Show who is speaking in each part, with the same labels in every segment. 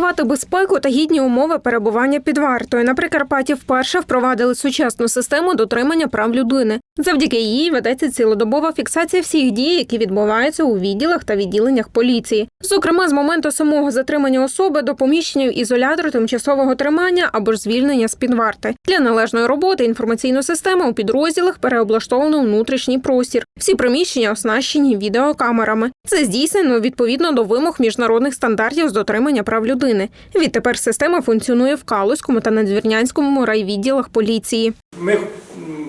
Speaker 1: гарантувати безпеку та гідні умови перебування під вартою. На Прикарпатті вперше впровадили сучасну систему дотримання прав людини. Завдяки їй ведеться цілодобова фіксація всіх дій, які відбуваються у відділах та відділеннях поліції. Зокрема, з моменту самого затримання особи до поміщення в ізолятор тимчасового тримання або ж звільнення з під варти. Для належної роботи інформаційну систему у підрозділах переоблаштовано внутрішній простір. Всі приміщення оснащені відеокамерами. Це здійснено відповідно до вимог міжнародних стандартів з дотримання прав людини. Відтепер система функціонує в Калузькому та Надзвірнянському райвідділах поліції.
Speaker 2: Ми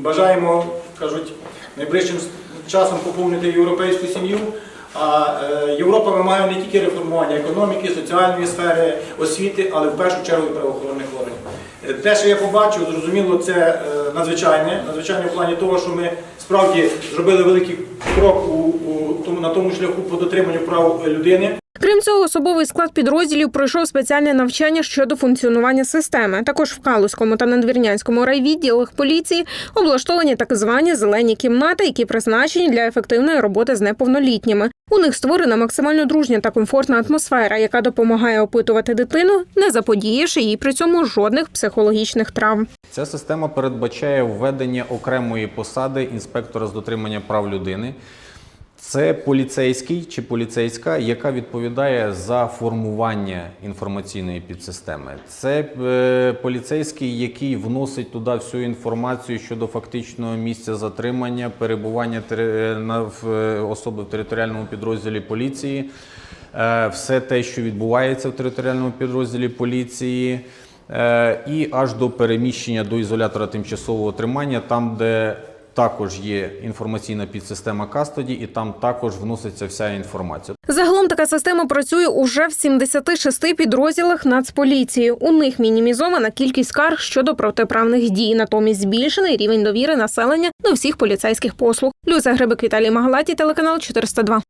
Speaker 2: бажаємо, кажуть, найближчим часом поповнити європейську сім'ю. А е, Європа вимагає не тільки реформування економіки, соціальної сфери, освіти, але в першу чергу правоохоронних органів. Е, Те, що я побачив, зрозуміло, це е, надзвичайне, надзвичайне в плані того, що ми справді зробили великий крок у, у на тому шляху по дотриманню прав людини.
Speaker 1: Крім цього, особовий склад підрозділів пройшов спеціальне навчання щодо функціонування системи. Також в Калузькому та Надвірнянському райвідділах поліції облаштовані так звані зелені кімнати, які призначені для ефективної роботи з неповнолітніми. У них створена максимально дружня та комфортна атмосфера, яка допомагає опитувати дитину, не заподіявши їй при цьому жодних психологічних травм.
Speaker 3: Ця система передбачає введення окремої посади інспектора з дотримання прав людини. Це поліцейський чи поліцейська, яка відповідає за формування інформаційної підсистеми. Це е, поліцейський, який вносить туди всю інформацію щодо фактичного місця затримання, перебування тери- на, в, е, особи в територіальному підрозділі поліції, е, все те, що відбувається в територіальному підрозділі поліції. Е, і аж до переміщення до ізолятора тимчасового тримання, там, де також є інформаційна підсистема Кастоді, і там також вноситься вся інформація.
Speaker 1: Загалом така система працює уже в 76 підрозділах Нацполіції. У них мінімізована кількість скарг щодо протиправних дій, натомість збільшений рівень довіри населення до всіх поліцейських послуг. Люся Грибик, Віталій Магалаті, телеканал 402.